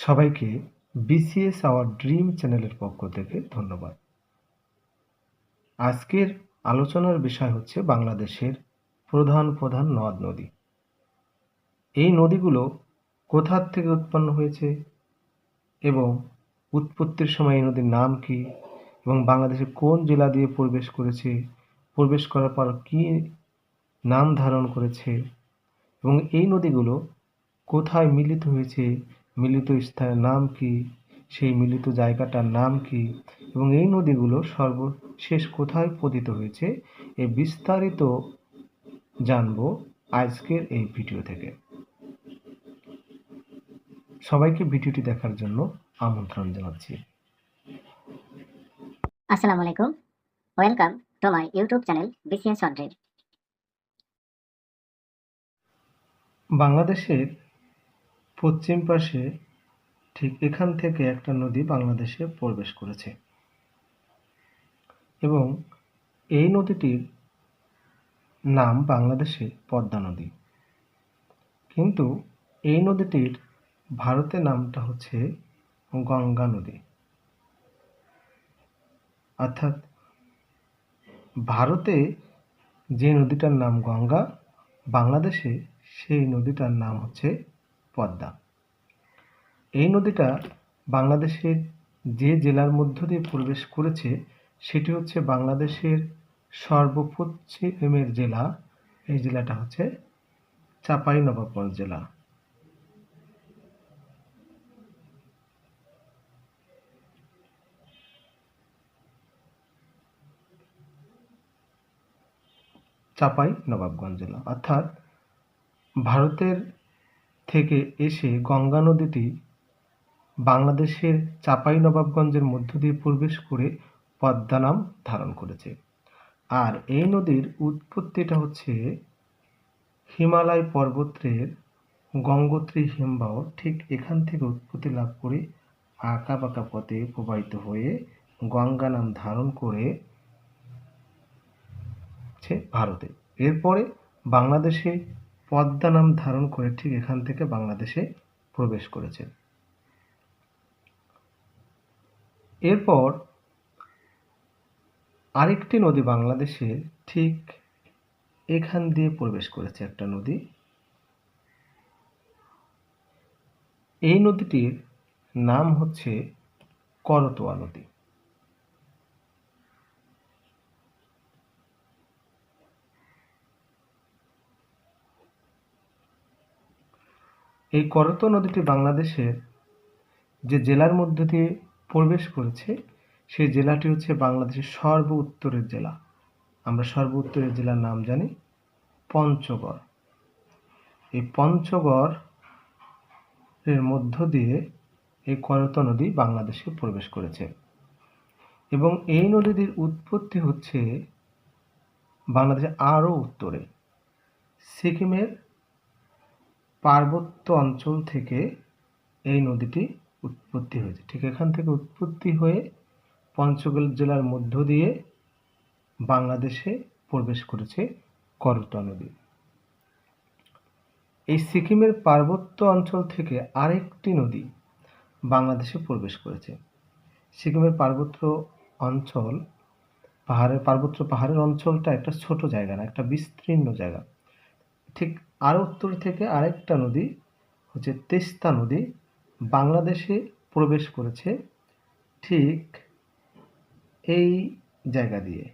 সবাইকে BCS hour dream চ্যানেলের পক্ষ থেকে ধন্যবাদ। আজকের আলোচনার বিষয় হচ্ছে বাংলাদেশের প্রধান প্রধান নদ নদী। এই নদীগুলো কোথার থেকে উৎপন্ন হয়েছে এবং উৎপত্তির সময় এই নদীর নাম কি এবং বাংলাদেশের কোন জেলা দিয়ে প্রবেশ করেছে, প্রবেশ করার পর কি নাম ধারণ করেছে এবং এই নদীগুলো কোথায় মিলিত হয়েছে মিলিত স্থানের নাম কি? সেই মিলিত জায়গাটার নাম কি? এবং এই নদীগুলো সর্বশেষ কোথায় পতিত হয়েছে? এই বিস্তারিত জানব আজকের এই ভিডিও থেকে। সবাইকে ভিডিওটি দেখার জন্য আমন্ত্রণ জানাচ্ছি। আসসালামু আলাইকুম। Welcome to my YouTube channel BCS অড্রিল বাংলাদেশের পশ্চিম পাশে ঠিক এখান থেকে একটা নদী বাংলাদেশে প্রবেশ করেছে। এবং এই নদীটির নাম বাংলাদেশে পদ্মা নদী। কিন্তু এই নদীটির ভারতে নামটা হচ্ছে গঙ্গা নদী। অর্থাৎ ভারতে যে নদীটার নাম গঙ্গা, বাংলাদেশে সেই নদীটার নাম হচ্ছে পদ্মা। এই নদীটা বাংলাদেশের যে জেলার মধ্য দিয়ে প্রবেশ করেছে, সেটি হচ্ছে বাংলাদেশের সর্বপশ্চিমের জেলা। এই জেলাটা হচ্ছে চাঁপাইনবাবগঞ্জ জেলা। চাপাই নবাবগঞ্জ জেলা। অর্থাৎ ভারতের থেকে এসে গঙ্গা নদীটি বাংলাদেশের চাপাই নবাবগঞ্জের মধ্য দিয়ে প্রবেশ করে পদ্মা নাম ধারণ করেছে। আর এই নদীর উৎপত্তিটা হচ্ছে হিমালয় পর্বতের গঙ্গোত্রী হিমবাহ ঠিক এখান থেকে উৎপত্তি লাভ করে আঁকা বাঁকা পথে প্রবাহিত হয়ে গঙ্গা নাম ধারণ করে ভারতে। এরপরে বাংলাদেশে পদ্মা নাম ধারণ করে ঠিক এখান থেকে বাংলাদেশে প্রবেশ করেছে এরপর আরেকটি নদী বাংলাদেশে ঠিক এখান দিয়ে প্রবেশ করেছে একটা নদী। এই নদীটির নাম হচ্ছে করতোয়া নদী। এই করতোয়া নদীটি বাংলাদেশের যে জেলার মধ্য দিয়ে প্রবেশ করেছে, সেই জেলাটি হচ্ছে বাংলাদেশের সর্ব উত্তরের জেলা। আমরা সর্ব উত্তরের জেলার নাম জানি পঞ্চগড়। এই পঞ্চগড় এর মধ্য দিয়ে এই করতোয়া নদী বাংলাদেশে প্রবেশ করেছে এবং এই নদীটির উৎপত্তি হচ্ছে বাংলাদেশের আরও উত্তরে। সিকিমের পার্বত্য অঞ্চল থেকে এই নদীটি উৎপত্তি হয়েছে। ঠিক এখান থেকে উৎপত্তি হয়ে পঞ্চগড় জেলার মধ্য দিয়ে বাংলাদেশে প্রবেশ করেছে করতোয়া নদী। এই সিকিমের পার্বত্য অঞ্চল থেকে আরেকটি নদী বাংলাদেশে প্রবেশ করেছে। সিকিমের পার্বত্য অঞ্চল পাহাড়ের, পার্বত্য পাহাড়ের অঞ্চলটা একটা ছোট জায়গা না, একটা বিস্তীর্ণ জায়গা। ঠিক আরও উত্তর থেকে আরেকটা নদী হচ্ছে তেস্তা নদী। বাংলাদেশে প্রবেশ করেছে ঠিক এই জায়গা দিয়ে।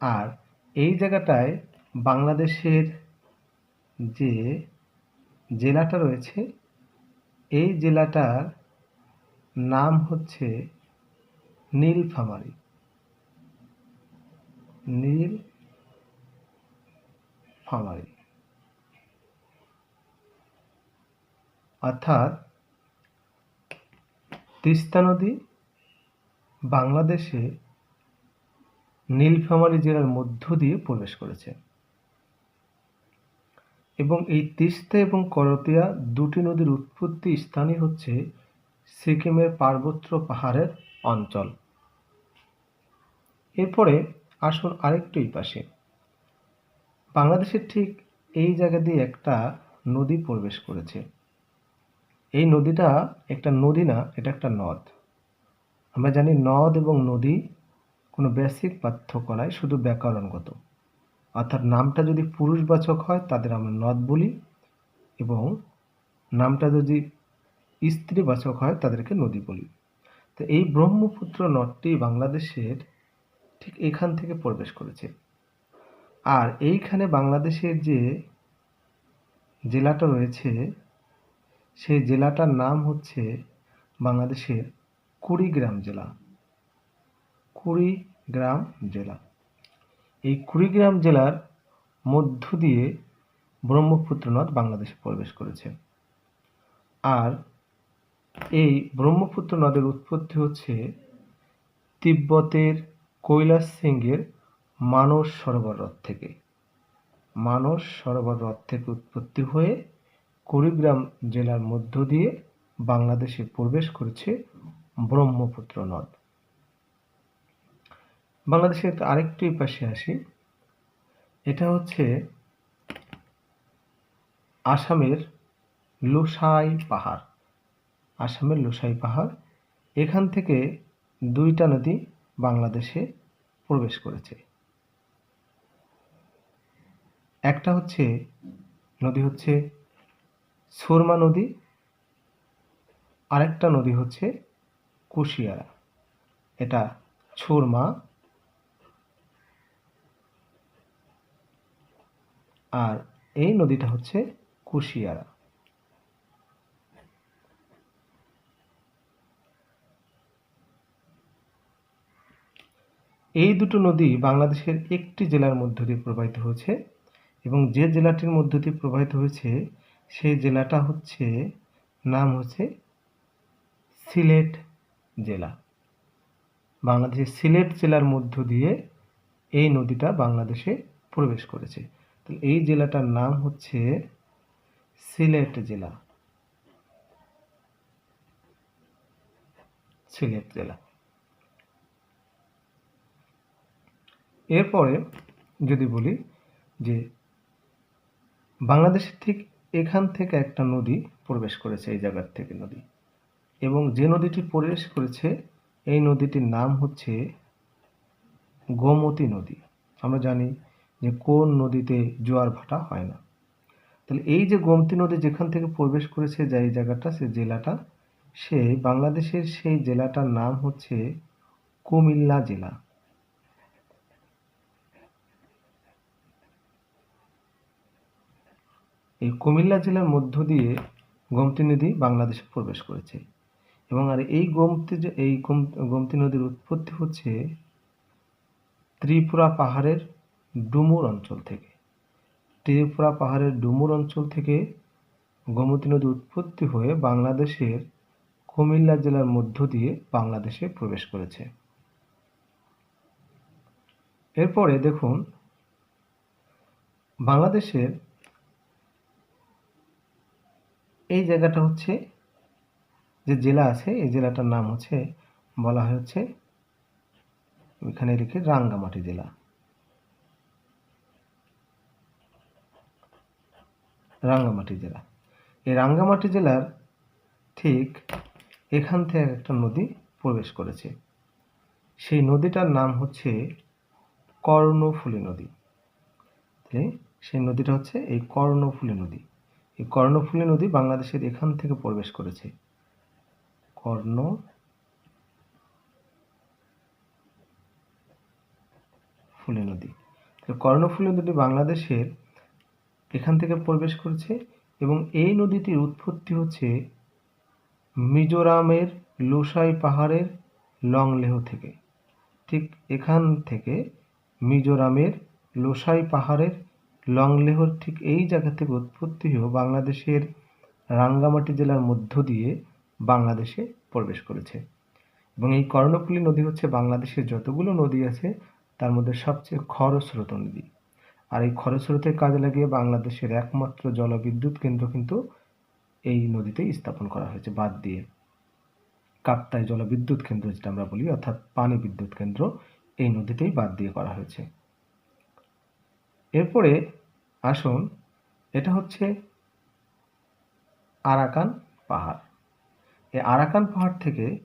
আর এই জায়গাটায় বাংলাদেশের যে জেলাটা রয়েছে, এই জেলাটার নাম হচ্ছে নীলফামারী। নীল ফামারি অর্থাৎ তিস্তা নদী বাংলাদেশে নীলফামারী জেলার মধ্য দিয়ে প্রবেশ করেছে। এবং এই তিস্তা এবং করতিয়া দুটি নদীর উৎপত্তি স্থানই হচ্ছে সিকিমের পার্বত্য পাহাড়ের অঞ্চল। এরপরে আসুন আরেকটু পাশে। বাংলাদেশের ঠিক এই জায়গা দিয়ে একটা নদী প্রবেশ করেছে। এই নদীটা একটা নদী না, এটা একটা নদ। আমরা জানি নদ এবং নদী কোনো বেসিক পার্থক্য নয় শুধু ব্যাকরণগত। অর্থাৎ নামটা যদি পুরুষবাচক হয়, তাদের আমরা নদ বলি এবং নামটা যদি স্ত্রীবাচক হয়, তাদেরকে নদী বলি। তো এই ব্রহ্মপুত্র নদটি বাংলাদেশের ঠিক এখান থেকে প্রবেশ করেছে। আর এইখানে বাংলাদেশের যে জেলাটা রয়েছে সেই জেলাটার নাম হচ্ছে বাংলাদেশের কুড়িগ্রাম জেলা। কুড়িগ্রাম জেলা। এই কুড়িগ্রাম জেলার মধ্য দিয়ে ব্রহ্মপুত্র নদ বাংলাদেশে প্রবেশ করেছে। আর এই ব্রহ্মপুত্র নদের উৎপত্তি হচ্ছে তিব্বতের কৈলাস সিংহের মানস সরোবর হ্রদ থেকে। মানস সরোবর হ্রদ থেকে উৎপত্তি হয়ে কুড়িগ্রাম জেলার মধ্য দিয়ে বাংলাদেশে প্রবেশ করেছে ব্রহ্মপুত্র নদ। বাংলাদেশের আরেকটি পাশে আসি, এটা হচ্ছে আসামের লোসাই পাহাড়। আসামের লোসাই পাহাড়, এখান থেকে দুইটা নদী বাংলাদেশে প্রবেশ করেছে। একটা হচ্ছে, নদী হচ্ছে সুরমা নদী, আরেকটা নদী হচ্ছে কুশিয়ারা। এটা সুরমা আর এই নদীটা হচ্ছে কুশিয়ারা। এই দুটো নদী বাংলাদেশের একটি জেলার মধ্য দিয়ে প্রবাহিত হয়েছে এবং যে জেলাটির মধ্য দিয়ে প্রবাহিত হয়েছে সেই জেলাটা হচ্ছে, নাম হচ্ছে সিলেট জেলা। বাংলাদেশের সিলেট জেলার মধ্য দিয়ে এই নদীটা বাংলাদেশে প্রবেশ করেছে। তো এই জেলাটার নাম হচ্ছে সিলেট জেলা। সিলেট জেলা। এরপরে যদি বলি যে বাংলাদেশের ঠিক এখান থেকে একটা নদী প্রবেশ করেছে, এই জায়গার থেকে নদী। এবং যে নদীটি প্রবেশ করেছে, এই নদীটির নাম হচ্ছে গোমতী নদী। আমরা জানি যে কোন নদীতে জোয়ার ভাটা হয় না। তাহলে এই যে গোমতী নদী যেখান থেকে প্রবেশ করেছে, যে এই জায়গাটা, সে জেলাটা, সে বাংলাদেশের সেই জেলাটার নাম হচ্ছে কুমিল্লা জেলা। এই কুমিল্লা জেলার মধ্য দিয়ে গোমতী নদী বাংলাদেশে প্রবেশ করেছে এবং আর এই গোমতী এই গোমতী নদীর উৎপত্তি হচ্ছে ত্রিপুরা পাহাড়ের ডুমুর অঞ্চল থেকে। ত্রিপুরা পাহাড়ের ডুমুর অঞ্চল থেকে গোমতী নদী উৎপত্তি হয়ে বাংলাদেশের কুমিল্লা জেলার মধ্য দিয়ে বাংলাদেশে প্রবেশ করেছে। এরপরে দেখুন, বাংলাদেশের এই জায়গাটা হচ্ছে যে জেলা আছে, এই জেলাটার নাম হচ্ছে, বলা হয় হচ্ছে এখানে লিখে রাঙ্গামাটি জেলা। রাঙ্গামাটি জেলা। এই রাঙ্গামাটি জেলার ঠিক এখান থেকে একটা নদী প্রবেশ করেছে। সেই নদীটার নাম হচ্ছে কর্ণফুলী নদী। সেই নদীটা হচ্ছে এই কর্ণফুলী নদী। এই কর্ণফুলী নদী বাংলাদেশের এখান থেকে প্রবেশ করেছে। কর্ণ ফুলী নদী। কর্ণফুলী নদী বাংলাদেশের এখান থেকে প্রবেশ করেছে এবং এই নদীটির উৎপত্তি হচ্ছে মিজোরামের লোসাই পাহাড়ের লংলেহ থেকে। ঠিক এখান থেকে মিজোরামের লোসাই পাহাড়ের লংলেহর ঠিক এই জায়গা থেকে উৎপত্তি হয়েও বাংলাদেশের রাঙ্গামাটি জেলার মধ্য দিয়ে বাংলাদেশে প্রবেশ করেছে। এবং এই কর্ণফুলী নদী হচ্ছে বাংলাদেশের যতগুলো নদী আছে, তার মধ্যে সবচেয়ে খরস্রোত নদী। আর এই খরস্রোতের কাজে লাগিয়ে বাংলাদেশের একমাত্র জলবিদ্যুৎ কেন্দ্র কিন্তু এই নদীতেই স্থাপন করা হয়েছে বাদ দিয়ে। কাপ্তাই জলবিদ্যুৎ কেন্দ্র যেটা আমরা বলি, অর্থাৎ পানি বিদ্যুৎ কেন্দ্র, এই নদীতেই বাদ দিয়ে করা হয়েছে। এরপরে আসুন, এটা হচ্ছে আরাকান পাহাড়। এই আরাকান পাহাড় থেকে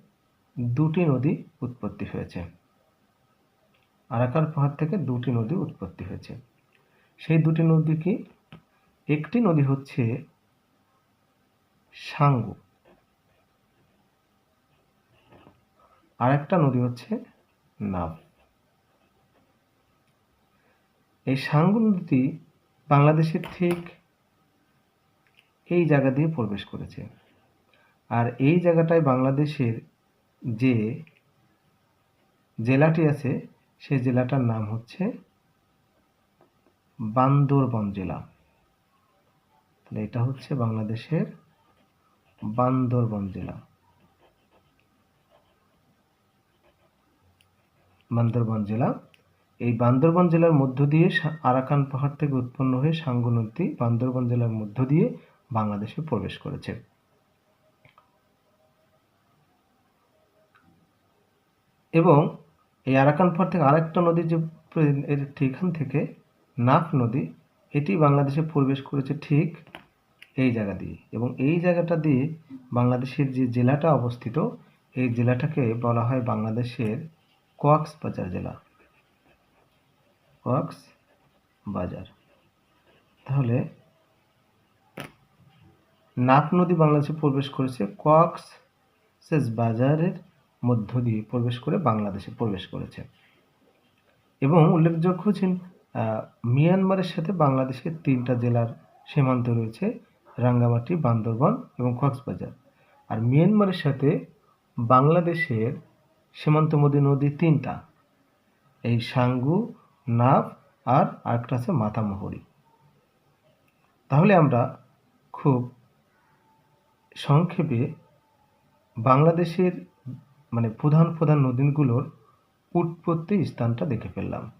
দুটি নদী উৎপত্তি হয়েছে। আরাকান পাহাড় থেকে দুটি নদী উৎপত্তি হয়েছে। সেই দুটি নদী কি? একটি নদী হচ্ছে সাঙ্গু। আর একটা নদী হচ্ছে নাভ। এই সাঙ্গু নদী বাংলাদেশের ঠিক এই জায়গা দিয়ে প্রবেশ করেছে। আর এই জায়গাটায় বাংলাদেশের যে জেলাটি আছে, সেই জেলাটার নাম হচ্ছে বান্দরবন জেলা। তাহলে এটা হচ্ছে বাংলাদেশের বান্দরবন জেলা। বান্দরবন জেলা এই বান্দরবন জেলার মধ্য দিয়ে আরাকান পাহাড় থেকে উৎপন্ন হয়ে সাঙ্গু নদী বান্দরবন জেলার মধ্য দিয়ে বাংলাদেশে প্রবেশ করেছে। এবং এই আরাকান পাহাড় থেকে আরেকটা নদী যে এর ঠিক এখান থেকে নাফ নদী, এটি বাংলাদেশে প্রবেশ করেছে ঠিক এই জায়গা দিয়ে। এবং এই জায়গাটা দিয়ে বাংলাদেশের যে জেলাটা অবস্থিত, এই জেলাটাকে বলা হয় বাংলাদেশের কক্সবাজার জেলা। কক্স বাজার তাহলে নাফ নদী বাংলাদেশে প্রবেশ করেছে কক্স সেস বাজারের মধ্য দিয়ে প্রবেশ করে বাংলাদেশে প্রবেশ করেছে। এবং উল্লেখযোগ্য হচ্ছে আহ, মিয়ানমারের সাথে বাংলাদেশের তিনটা জেলার সীমান্ত রয়েছে রাঙ্গামাটি বান্দরবন এবং কক্সবাজার। আর মিয়ানমারের সাথে বাংলাদেশের সীমান্তবর্তী নদী তিনটা এই সাঙ্গু নাভ আর আরেকটা আছে মাতামহরি তাহলে আমরা খুব সংক্ষেপে বাংলাদেশের মানে প্রধান প্রধান নদীগুলোর উৎপত্তি স্থানটা দেখে ফেললাম।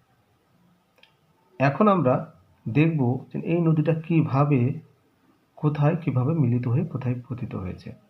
এখন আমরা দেখব যে এই নদীটা কীভাবে, কোথায়, কীভাবে মিলিত হয়ে, কোথায় পতিত হয়েছে।